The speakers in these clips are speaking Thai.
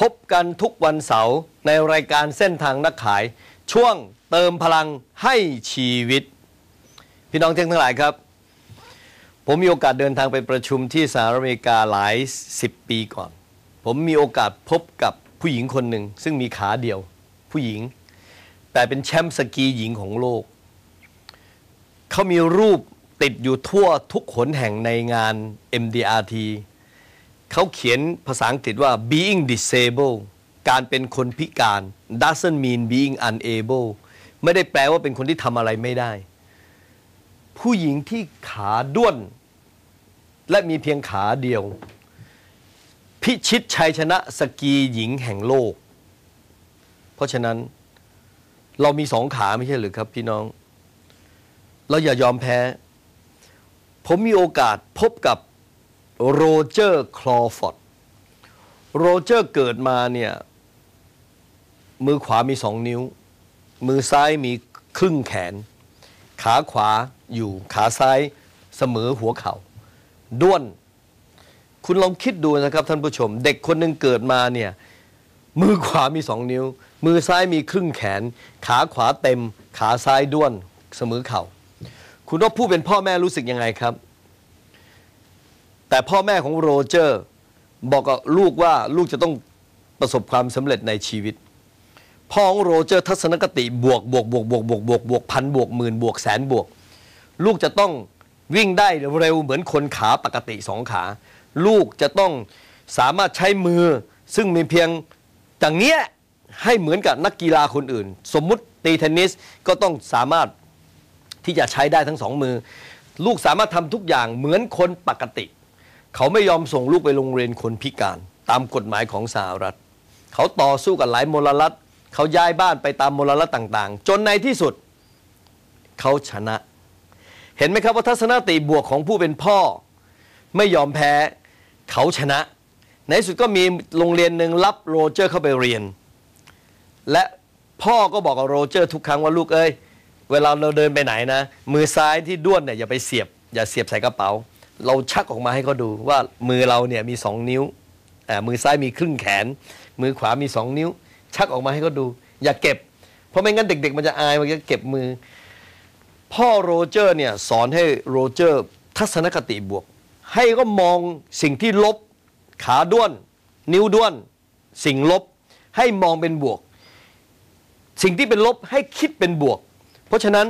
พบกันทุกวันเสาร์ในรายการเส้นทางนักขาย ช่วงเติมพลังให้ชีวิต พี่น้องเทั้งหลายครับ ผมมีโอกาสเดินทางไปประชุมที่สหรัฐอเมริกาหลายสิบปีก่อน ผมมีโอกาสพบกับผู้หญิงคนหนึ่ง ซึ่งมีขาเดียว ผู้หญิง แต่เป็นแชมป์สกีหญิงของโลก เขามีรูปติดอยู่ทั่วทุกขนแห่งในงาน MDRT เขาเขียนภาษาอังกฤษว่า being disabled การเป็นคนพิการ doesn't mean being unable ไม่ได้แปลว่าเป็นคนที่ทำอะไรไม่ได้ ผู้หญิงที่ขาด้วน และมีเพียงขาเดียว พิชิตชัยชนะสกีหญิงแห่งโลก เพราะฉะนั้นเรามีสองขาไม่ใช่หรือครับพี่น้อง เราอย่ายอมแพ้ ผมมีโอกาสพบกับ โรเจอร์คลอฟอร์ดโรเจอร์เกิดมาเนี่ยมือขวามีสองนิ้ว มือซ้ายมีครึ่งแขน ขาขวาอยู่ขาซ้ายเสมอหัวเขา่าด้วน คุณลองคิดดูนะครับท่านผู้ชม เด็กคนหนึ่งเกิดมาเนี่ยมือขวามีสองนิ้ว มือซ้ายมีครึ่งแขน ขาขวาเต็ม ขาซ้ายด้วนเสมอเขา่าคุณว่าผู้เป็นพ่อแม่รู้สึกยังไงครับ แต่พ่อแม่ของโรเจอร์ บอกกับลูกว่าลูกจะต้องประสบความสำเร็จในชีวิต พ่อของโรเจอร์ทัศนคติบวกบวกบวกบวกบวกบวกบวกพันบวกหมื่นบวกแสนบวก ลูกจะต้องวิ่งได้เร็วเหมือนคนขาปกติสองขา ลูกจะต้องสามารถใช้มือ ซึ่งมีเพียงอย่างเนี้ยให้เหมือนกับนักกีฬาคนอื่น สมมุติตีเทนนิสก็ต้องสามารถที่จะใช้ได้ทั้งสองมือ ลูกสามารถทำทุกอย่างเหมือนคนปกติ เขาไม่ยอมส่งลูกไปโรงเรียนคนพิการ ตามกฎหมายของสหรัฐ เขาต่อสู้กับหลายมลรัฐ เขาย้ายบ้านไปตามมลรัฐต่างๆ จนในที่สุด เขาชนะ เห็นไหมครับว่าทัศนคติบวกของผู้เป็นพ่อ ไม่ยอมแพ้ เขาชนะ ในที่สุดก็มีโรงเรียนหนึ่งรับโรเจอร์เข้าไปเรียน และพ่อก็บอกกับโรเจอร์ทุกครั้งว่าลูกเอ้ยเวลาเราเดินไปไหนนะ มือซ้ายที่ด้วนเนี่ยอย่าไปเสียบ อย่าเสียบใส่กระเป๋า เราชักออกมาให้เขาดูว่ามือเราเนี่ยมีสองนิ้วมือซ้ายมีครึ่งแขน มือขวามีสองนิ้ว ชักออกมาให้เขาดู อย่าเก็บ เพราะไม่งั้นเด็ก ๆ มันจะอายมันจะเก็บมือ พ่อโรเจอร์เนี่ยสอนให้โรเจอร์ทัศนคติบวก ให้ก็มองสิ่งที่ลบ ขาด้วน นิ้วด้วน สิ่งลบ ให้มองเป็นบวก สิ่งที่เป็นลบให้คิดเป็นบวก เพราะฉะนั้น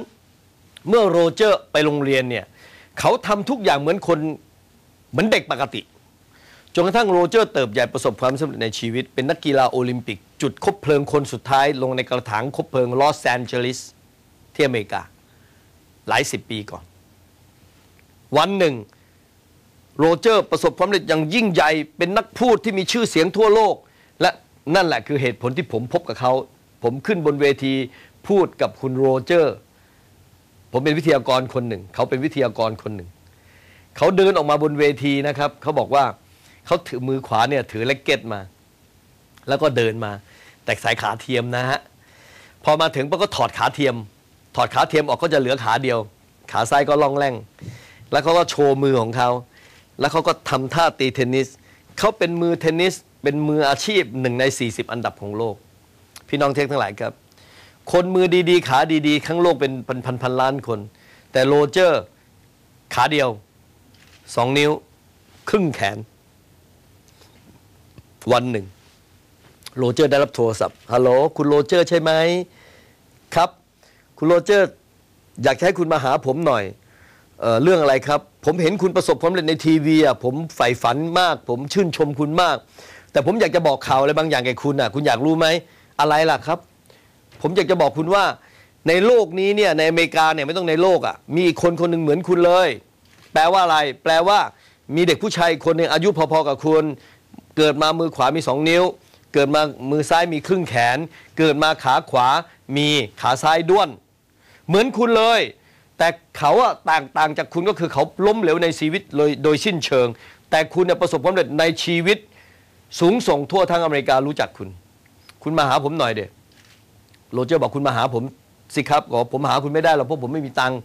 เมื่อโรเจอร์ไปโรงเรียนเนี่ย เขาทำทุกอย่างเหมือนคนเหมือนเด็กปกติจนกระทั่งโรเจอร์เติบใหญ่ประสบความสำเร็จในชีวิต เป็นนักกีฬาโอลิมปิก จุดคบเพลิงคนสุดท้าย ลงในกระถางคบเพลิงลอสแอนเจลิสที่อเมริกา หลายสิบปีก่อน วันหนึ่ง โรเจอร์ประสบความสำเร็จอย่างยิ่งใหญ่ เป็นนักพูดที่มีชื่อเสียงทั่วโลก และนั่นแหละคือเหตุผลที่ผมพบกับเขา ผมขึ้นบนเวทีพูดกับคุณโรเจอร์ ผมเป็นวิทยากรคนหนึ่ง เขาเป็นวิทยากรคนหนึ่ง เขาเดินออกมาบนเวทีนะครับ เขาบอกว่าเขาถือมือขวาเนี่ยถือเล็กเก็ตมา แล้วก็เดินมา แต่สายขาเทียมนะฮะพอมาถึงปั๊บก็ถอดขาเทียม ถอดขาเทียมออกก็จะเหลือขาเดียว ขาซ้ายก็ล่องแร่ง แล้วเขาก็โชว์มือของเขา แล้วเขาก็ทำท่าตีเทนนิสเขาเป็นมือเทนนิสเป็นมืออาชีพหนึ่งใน 40 อันดับของโลก พี่น้องเทคทั้งหลายครับ คนมือดีๆ ขาดีๆทั้งโลกเป็นพันพันๆล้านคน แต่โรเจอร์ ขาเดียวสองนิ้ว ครึ่งแขน วันหนึ่ง โรเจอร์ได้รับโทรศัพท์ฮัลโหลคุณโรเจอร์ใช่ไหมครับ คุณโรเจอร์ อยากให้คุณมาหาผมหน่อยเออเรื่องอะไรครับ ผมเห็นคุณประสบความสำเร็จในทีวีอะผมใฝ่ฝันมาก ผมชื่นชมคุณมาก แต่ผมอยากจะบอกข่าวอะไรบางอย่างแก่คุณอะ คุณอยากรู้ไหมอะไรล่ะครับ ผมอยากจะบอกคุณว่า ในโลกนี้เนี่ยในอเมริกาเนี่ยไม่ต้องในโลกอะมีคนคนหนึ่งเหมือนคุณเลย แปลว่าอะไร แปลว่ามีเด็กผู้ชายคนหนึ่งอายุพอๆกับคุณ เกิดมามือขวามีสองนิ้ว เกิดมามือซ้ายมีครึ่งแขน เกิดมาขาขวามีขาซ้ายด้วน เหมือนคุณเลย แต่เขาอะต่างต่างจากคุณก็คือเขาล้มเหลวในชีวิตเลยโดยสิ้นเชิง แต่คุณเนี่ยประสบความสำเร็จในชีวิต สูงส่งทั่วทั้งอเมริการู้จักคุณ คุณมาหาผมหน่อยเด็ โรเจอร์บอกคุณมาหาผมสิครับบอกผมหาคุณไม่ได้หรอกเพราะผมไม่มีตังค์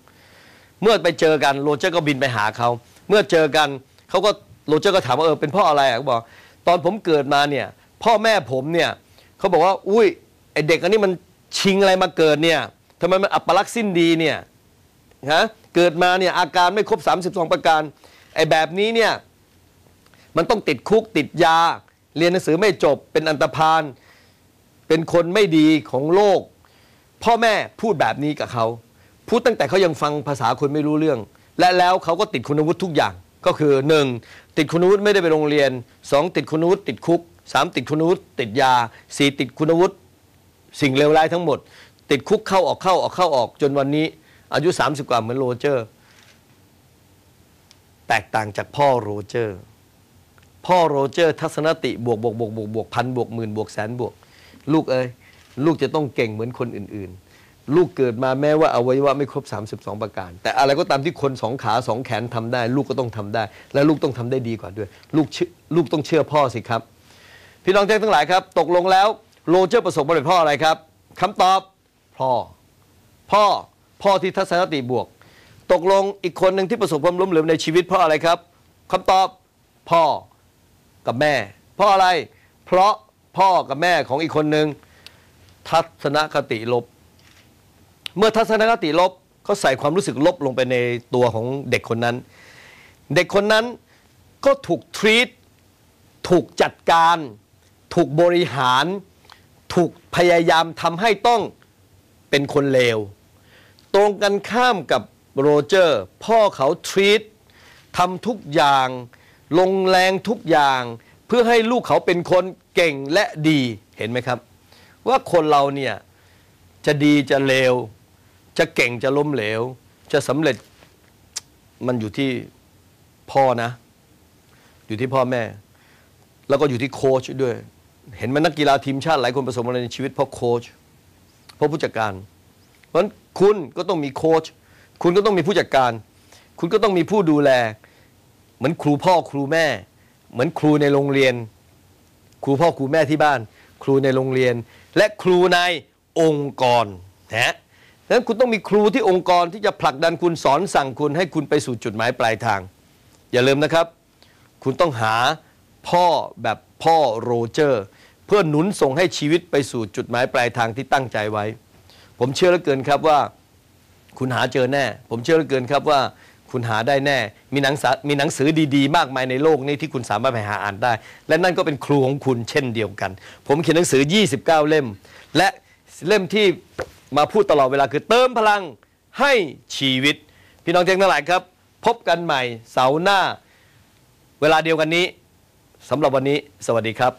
เมื่อไปเจอกันโรเจอร์ก็บินไปหาเขา เมื่อเจอกันเขาก็โรเจอร์ก็ถามว่าเออเป็นพ่ออะไรอะเขาบอก ตอนผมเกิดมาเนี่ย พ่อแม่ผมเนี่ยเขาบอกว่าอุ้ยไอเด็กอันนี้มันชิงอะไรมาเกิดเนี่ยทำไมมันอัปลักษณ์สิ้นดีเนี่ยฮะเกิดมาเนี่ยอาการไม่ครบ 32 ประการไอแบบนี้เนี่ยมันต้องติดคุกติดยา เรียนหนังสือไม่จบเป็นอันตรพาล เป็นคนไม่ดีของโลก พ่อแม่พูดแบบนี้กับเขาพูดตั้งแต่เขายังฟังภาษาคนไม่รู้เรื่อง และแล้วเขาก็ติดคุณวุฒิทุกอย่างก็คือ 1. ติดคุณวุฒิไม่ได้ไปโรงเรียน 2. ติดคุณวุฒิติดคุก 3. ติดคุณวุฒิติดยา 4. ติดคุณวุฒิสิ่งเลวร้ายทั้งหมด ติดคุกเข้าออกเข้าออกเข้าออกจนวันนี้อายุ 30 กว่าเหมือนโรเจอร์ แตกต่างจากพ่อโรเจอร์ พ่อโรเจอร์ ทัศนติบวกบวกบวกบวกบวกพันบวกหมื่นบวกแสนบวก ลูกเอ้ยลูกจะต้องเก่งเหมือนคนอื่นๆ ลูกเกิดมาแม้ว่าอวัยวะไม่ครบ 32 ประการ แต่อะไรก็ตามที่คนสองขาสองแขนทำได้ ลูกก็ต้องทำได้ และลูกต้องทำได้ดีกว่าด้วย ลูกเชื่อลูกต้องเชื่อพ่อสิครับ พี่น้องแจ้งทั้งหลายครับ ตกลงแล้วโรเจอร์ประสบความสำเร็จเพ่ออะไรครับคำตอบพ่อ พ่อพ่อที่ทัศนคติบวก ตกลงอีกคนหนึ่งที่ประสบความล้มเหลวในชีวิตเพราะอะไรครับคำตอบพ่อกับแม่ เพราะอะไร เพราะ พ่อกับแม่ของอีกคนหนึ่งทัศนคติลบ เมื่อทัศนคติลบเขาใส่ความรู้สึกลบลงไปในตัวของเด็กคนนั้น เด็กคนนั้นก็ถูกทรีตถูกจัดการ ถูกบริหาร ถูกพยายามทำให้ต้องเป็นคนเลว ตรงกันข้ามกับโรเจอร์ พ่อเขาทรีตทำทุกอย่าง ลงแรงทุกอย่าง เพื่อให้ลูกเขาเป็นคนเก่งและดีเห็นไหมครับ ว่าคนเราเนี่ยจะดีจะเลว จะเก่งจะล้มเหลว จะสำเร็จมันอยู่ที่พ่อนะ อยู่ที่พ่อแม่ แล้วก็อยู่ที่โค้ชด้วย เห็นไหมนักกีฬาทีมชาติหลายคนประสบความสำเร็จในชีวิตเพราะโค้ชเพราะผู้จัดการ เพราะฉะนั้นคุณก็ต้องมีโค้ชคุณก็ต้องมีผู้จัดการ คุณก็ต้องมีผู้ดูแล เหมือนครูพ่อครูแม่ เหมือนครูในโรงเรียน ครูพ่อครูแม่ที่บ้าน ครูในโรงเรียน และครูในองค์กรนะดังนั้นคุณต้องมีครูที่องค์กรที่จะผลักดันคุณสอนสั่งคุณให้คุณไปสู่จุดหมายปลายทาง อย่าลืมนะครับ คุณต้องหาพ่อแบบพ่อโรเจอร์ เพื่อหนุนส่งให้ชีวิตไปสู่จุดหมายปลายทางที่ตั้งใจไว้ ผมเชื่อเหลือเกินครับว่า คุณหาเจอแน่ ผมเชื่อเหลือเกินครับว่า คุณหาได้แน่ มีหนังสือมีหนังสือดีๆ มากมายในโลกนี้ที่คุณสามารถไปหาอ่านได้ และนั่นก็เป็นครูของคุณเช่นเดียวกัน ผมเขียนหนังสือ 29 เล่ม และเล่มที่มาพูดตลอดเวลาคือเติมพลังให้ชีวิต พี่น้องทั้งหลายครับ พบกันใหม่เสาร์หน้า เวลาเดียวกันนี้สำหรับวันนี้ สวัสดีครับ